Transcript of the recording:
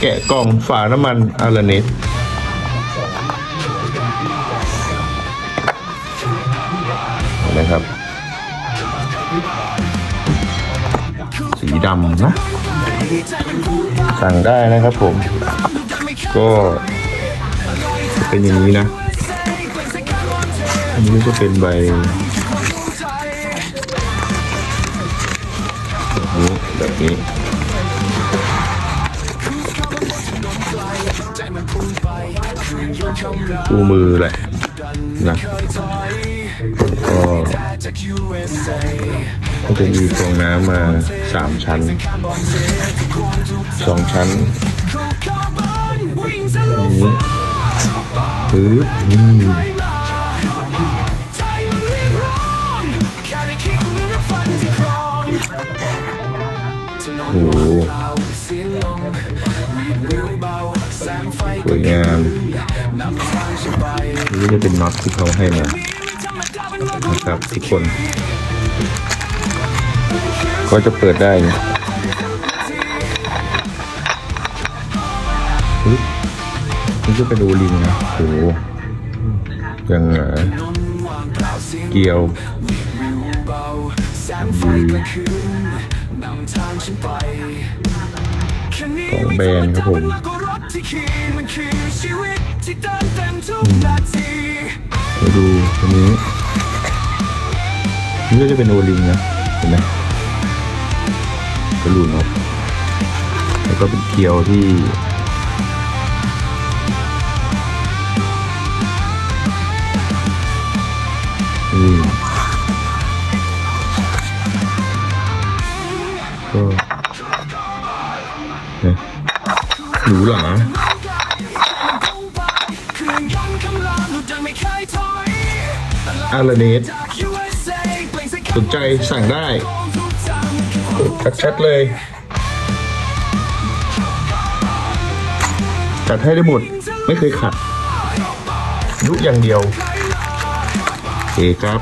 แกะกล่องฝาน้ำมันอาราเนสนะครับ สีดำนะ สั่งได้นะครับผม ก็เป็นอย่างนี้นะ อันนี้ก็เป็นใบแบบนี้แบบนี้ คู่มือแหละนะก็ก็จะมีฟองน้ำมาสามชั้นสองชั้นนี้ปึ๊บนี่โอ้ สวยงามนี่จะเป็นน็อตที่เขาให้มานะครับทุกคน ก็จะเปิดได้นี่ยปึ๊บนี่ก็เป็นโอลิงนะโอ้โหยังหนาเกลียวดี ของแบรนด์ครับผมมาดูตัวนี้ นี่ก็จะเป็นโอลิงนะ เห็นไหมกระลูนกแล้วก็เป็นเกลียวที่นี่ก็ หรูหราอาราเนสสนใจสั่งได้ชัดๆเลยจัดให้ได้หมด ไม่เคยขัดยุอย่างเดียวโอเคครับ